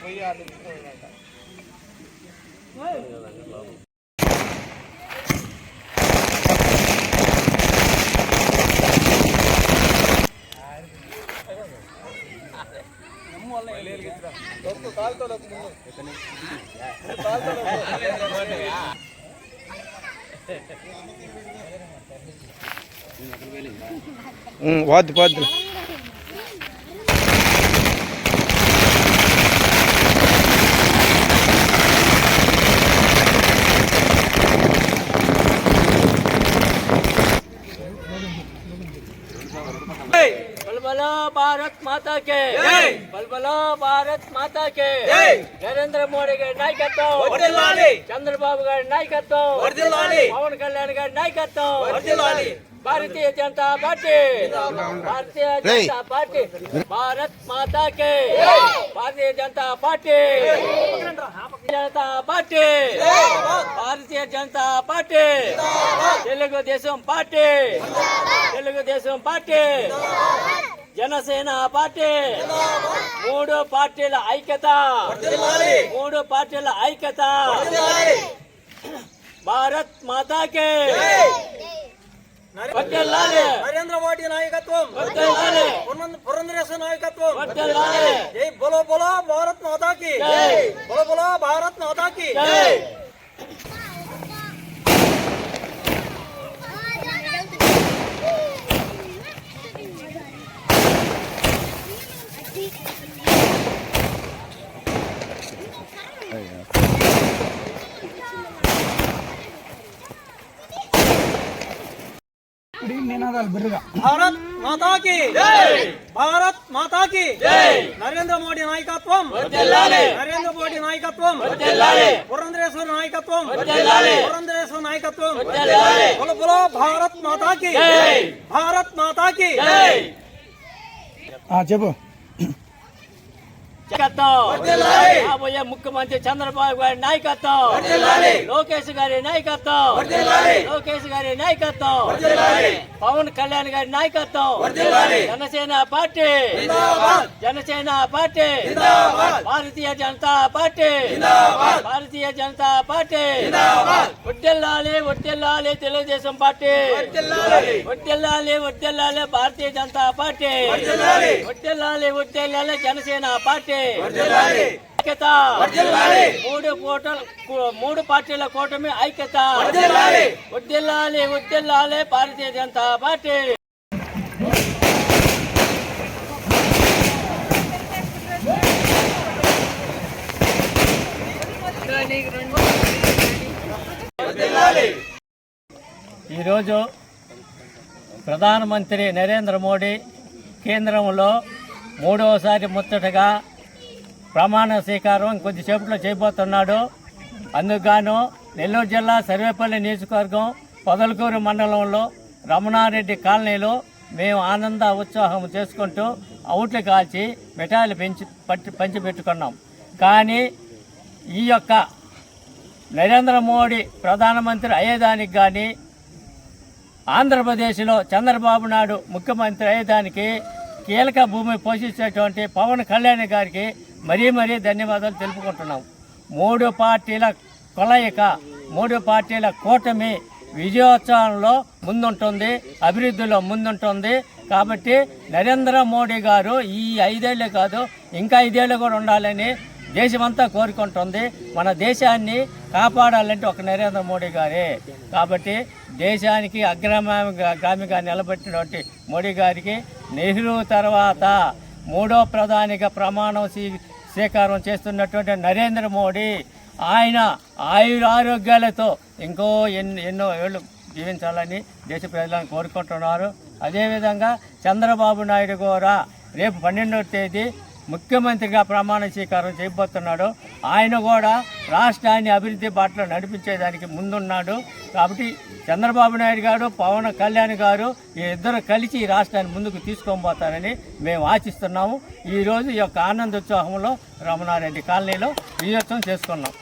போய் அந்த கால் தோலை கால் தோலை ம் பார்த்து. కే బలబల భారత్ మాతా కే నరేంద్ర మోడీ గారి నాయకత్వం చంద్రబాబు గారి నాయకత్వం పవన్ కళ్యాణ్ గారి నాయకత్వం భారతీయ జనతా పార్టీ భారతీయ జనతా పార్టీ భారత్ మాతా కే Bharatiya Janata Party Janata Party Bharatiya Janata Party Telugu Desam Party Telugu Desam Party Janasena Party. మూడు పార్టీల ఐక్యత. మూడు పార్టీల ఐక్యత. భారత్ మాతాకే. నరేంద్ర మోడీ నాయకత్వం. పురంధరేశ్వర నాయకత్వం. జై బోలో బోలో భారత్ మాతాకి. బోలో బోలో భారత్ మాతాకి. జై. భారత్ మాతాకి భారత్ మాతాకి నరేంద్ర మోడీ నాయకత్వం వర్ధిల్లాలి. నరేంద్ర మోడీ నాయకత్వం వర్ధిల్లాలి. పురంధరేశ్వర నాయకత్వం వర్ధిల్లాలి. పురంధరేశ్వర నాయకత్వం వర్ధిల్లాలి. బోలో బోలో భారత్ మాతాకి జై. భారత్ మాతాకి జై. చెప్పు నాయకత్వం రాబోయే ముఖ్యమంత్రి చంద్రబాబు గారి నాయకత్వం. లోకేష్ గారి నాయకత్వం. లోకేష్ గారి నాయకత్వం. పవన్ కళ్యాణ్ గారి నాయకత్వం. Janasena Party. Janasena Party. Bharatiya Janata Party. Bharatiya Janata Party. ఒట్టెల్లాలి ఒట్టెల్లాలి తెలుగుదేశం పార్టీ. ఒట్టెల్లాలి ఒట్టెల్లాలి భారతీయ జనతా పార్టీ. ఒట్టెల్లాలి ఒట్టెల్లాలి జనసేన పార్టీ. ఐక్యత. మూడు కోటల మూడు పార్టీల కూటమి ఐక్యత. వడ్డిల్లాలి వడ్డిల్లాలి భారతీయ జనతా పార్టీ. ఈరోజు ప్రధానమంత్రి నరేంద్ర మోడీ కేంద్రంలో మూడవసారి ముచ్చటగా ప్రమాణ స్వీకారం కొద్దిసేపట్లో చేయబోతున్నాడు. అందుకుగాను నెల్లూరు జిల్లా సర్వేపల్లి నియోజకవర్గం పొదలకూరు మండలంలో రమణారెడ్డి కాలనీలో మేము ఆనంద ఉత్సాహం చేసుకుంటూ అవుట్లు కాల్చి మిఠాయిలు పెంచి పట్టి పంచిపెట్టుకున్నాం. కానీ ఈ యొక్క నరేంద్ర మోడీ ప్రధానమంత్రి అయ్యేదానికి కానీ ఆంధ్రప్రదేశ్లో చంద్రబాబు నాయుడు ముఖ్యమంత్రి అయ్యేదానికి కీలక భూమి పోషించేటువంటి పవన్ కళ్యాణ్ గారికి మరీ మరీ ధన్యవాదాలు తెలుపుకుంటున్నాం. మూడు పార్టీల కొలయిక మూడు పార్టీల కూటమి విజయోత్సవంలో ముందుంటుంది అభివృద్ధిలో ముందుంటుంది. కాబట్టి నరేంద్ర మోడీ గారు ఈ ఐదేళ్ళు కాదు ఇంకా ఐదేళ్ళు కూడా ఉండాలని దేశమంతా కోరుకుంటుంది. మన దేశాన్ని కాపాడాలంటే ఒక నరేంద్ర మోడీ గారే. కాబట్టి దేశానికి అగ్రగామిగా నిలబెట్టినటువంటి మోడీ గారికి నెహ్రూ తర్వాత మూడో ప్రధానిగా ప్రమాణం స్వీ- స్వీకారం చేస్తున్నటువంటి నరేంద్ర మోడీ ఆయన ఆయురారోగ్యాలతో ఇంకో ఎన్ని ఎన్నో ఏళ్ళు జీవించాలని దేశ ప్రజలను కోరుకుంటున్నారు. అదేవిధంగా చంద్రబాబు నాయుడు కూడా రేపు పన్నెండవ తేదీ ముఖ్యమంత్రిగా ప్రమాణ స్వీకారం చేయబోతున్నాడు. ఆయన కూడా రాష్ట్రాన్ని అభివృద్ధి బాటలో నడిపించేదానికి ముందున్నాడు. కాబట్టి చంద్రబాబు నాయుడు గారు పవన్ కళ్యాణ్ గారు ఈ ఇద్దరు కలిసి ఈ రాష్ట్రాన్ని ముందుకు తీసుకొని మేము ఆశిస్తున్నాము. ఈరోజు ఈ యొక్క ఆనందోత్సవంలో రమణారెడ్డి కాలనీలో విజయోత్సవం చేసుకున్నాం.